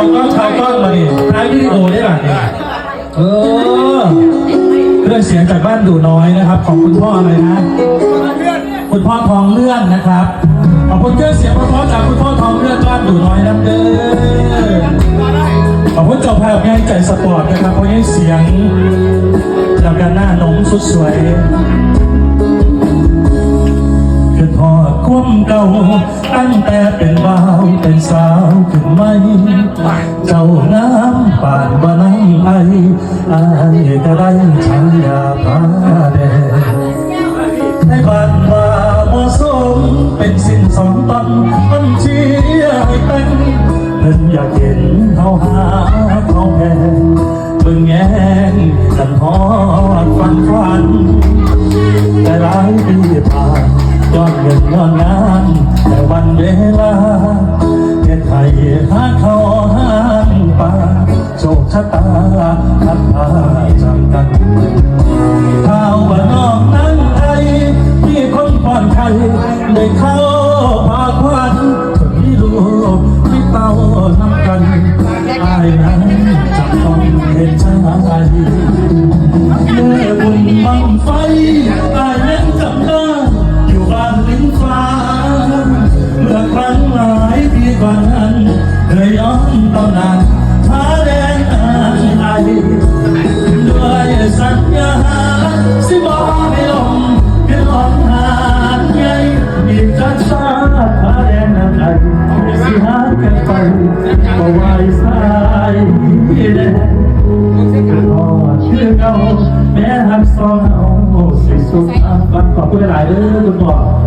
เขากล้องเขากล้องมาดิท้ายวิดีโอได้หรอเนี่ยเออเครื่องเสียงจากบ้านดูน้อยนะครับ ของคุณพ่ออะไรนะ คุณพ่อทองเลื่อนนะครับ ขอบคุณเครื่องเสียงเพราะๆจากคุณพ่อทองเลื่อนบ้านดูน้อยนะเด้อขอบคุณเจ้าภาพงายใจสปอร์ตนะครับเพราะให้เสียงจากด้านหน้าหนมสุดสวยคือทอดควมเก่าตั้งแต่เป็นบ่าวเป็นสาว ขึ้นไม่เจ้างามป่านบ่น้ำไออายก็ได้ฉายาพาแดงในบ้านว่าเหมาสมเป็นสิ่งสองตอนมันเชียร์ให้เป็นเพิ่นอยากเห็นเขาหาเขาแพงเบิ่งแงงกันฮอดฟันฟันแต่หลายปีผ่านย้อนเงินย้อนงานแต่วันเวลา เฮ็ดให้หาเขาหางป่าโชคชะตาพัดพาจากกันข่าวว่าน้องนั้นไอมีคนป้อนไข่ได้เข้าพาควันถึงมีลูกมีเต้าน้ำกันอายนั้นจะต้องเห็นใจ ยย้อนตำนานท้าแดนอายด้วยสัญญาสิบอกให้ลงให้ลองหาไงอีกจักชาติพาแดนนั้นไอสิหากันไปบ่ไหวสายแดนทอดชื่อเก่าแม้หักสองเอาสิสุขอันฝันขอบคุณหลายเด้อคุณพ่อ